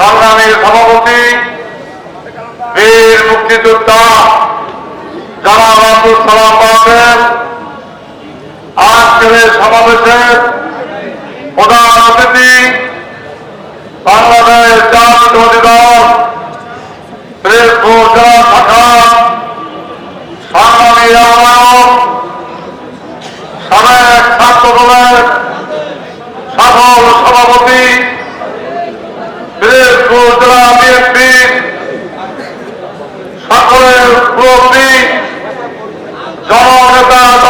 সংগ্রামের সভাপতি বীর মুক্তিযোদ্ধা যারা আব্দুল সালাম পাবেন আজকের সমাবেশের প্রধান অতিথি বাংলাদেশ জাতীয় দল শাখা সংগ্রামী জননেতা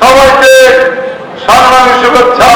সবাইকে সংগ্রামী শুভেচ্ছা।